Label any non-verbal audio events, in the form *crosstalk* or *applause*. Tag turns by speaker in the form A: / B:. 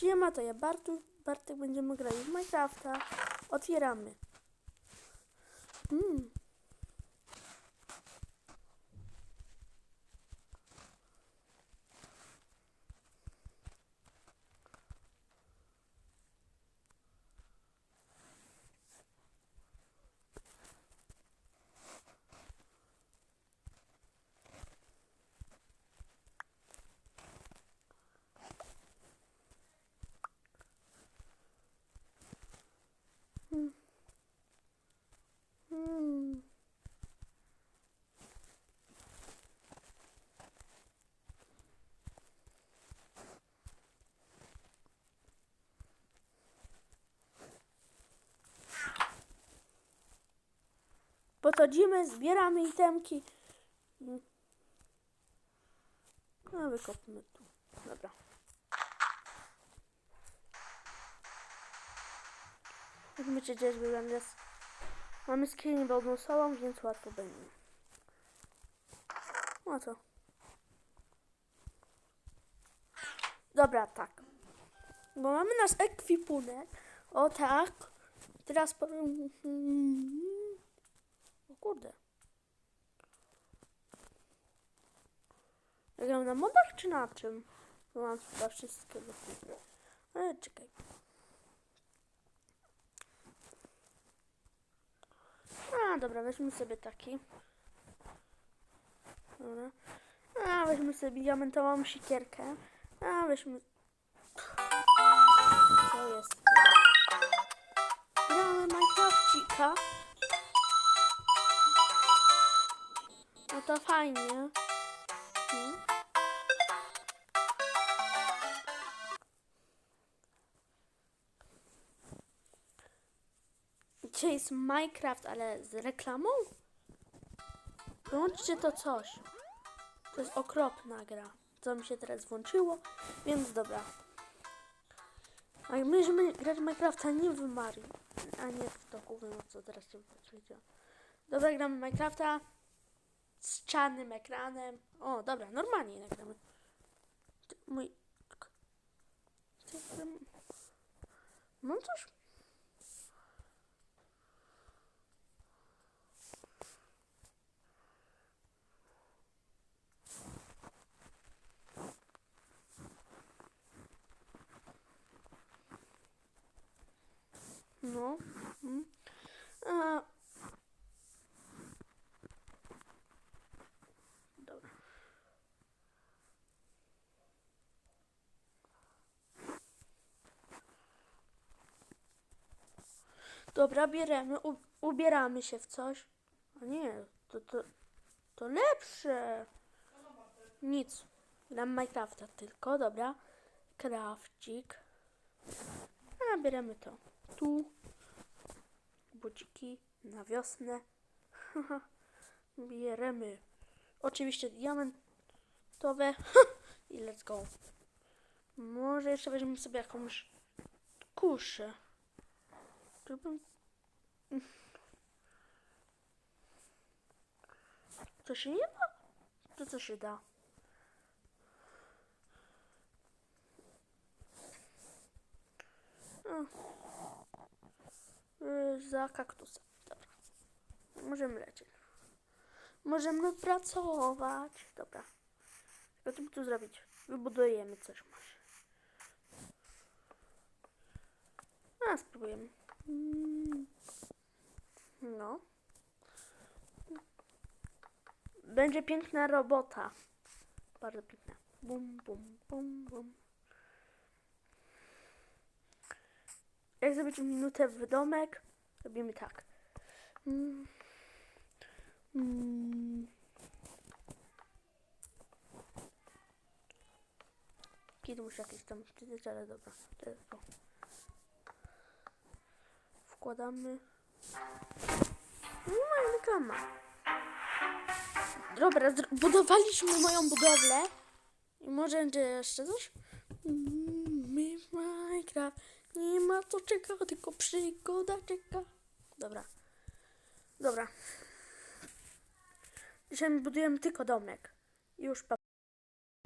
A: Siema, to ja Bartu, Bartek będziemy grali w Minecrafta. Otwieramy. Mm. Mm. Podchodzimy, zbieramy itemki. No, wykopmy tu. Dobra. Jak gdzie jest wygląda? Mamy skrzynię bonusową, więc łatwo będzie. No co? Dobra, tak. Bo mamy nasz ekwipunek. O tak. Teraz powiem... Kurde. Ja gram na modach czy na czym? Bo mam chyba wszystkiego. Ale czekaj. A, dobra, weźmy sobie taki. Dobra. A, weźmy sobie diamentową sikierkę. A, weźmy... Co jest? Gramy Minecrafcika. To fajnie. Hmm. Dzisiaj jest Minecraft, ale z reklamą? Włączcie to coś. To jest okropna gra. Co mi się teraz włączyło, więc dobra. A my będziemy grać Minecrafta nie w Mario, a nie w to głównym, o co teraz się powiedziałem. Dobra, gramy Minecrafta z czarnym ekranem. O, dobra, normalnie nagramy. Mój... Mam coś? No. Mm. A. Dobra. Dobra, bierzemy, ubieramy się w coś. A nie, to, to, to lepsze. Nic. Gram Minecrafta tylko, dobra. Krawcik. A, bierzemy to. Tu. Buciki na wiosnę. *laughs* Bierzemy. Oczywiście diamentowe. *laughs* I let's go. Może jeszcze weźmiemy sobie jakąś kuszę. Żebym... To się nie da? To co się da? Y, Za kaktusem. Dobra. Możemy lecieć. Możemy pracować. Dobra. Co ty tu zrobić? Wybudujemy coś może. A, spróbujemy. Mm. No. Będzie piękna robota. Bardzo piękna. Bum, bum, bum, bum. Jak zrobić minutę w domek? Robimy tak. Mm. Mm. Kiedy muszę jakieś tam czytać, ale dobra. To jest to. Wkładamy. No i reklama. Dobra, zr- budowaliśmy moją budowlę. I może jeszcze coś? My Minecraft. Nie ma co czeka, tylko przygoda czeka. Dobra. Dobra. Dzisiaj my budujemy tylko domek. Już pa.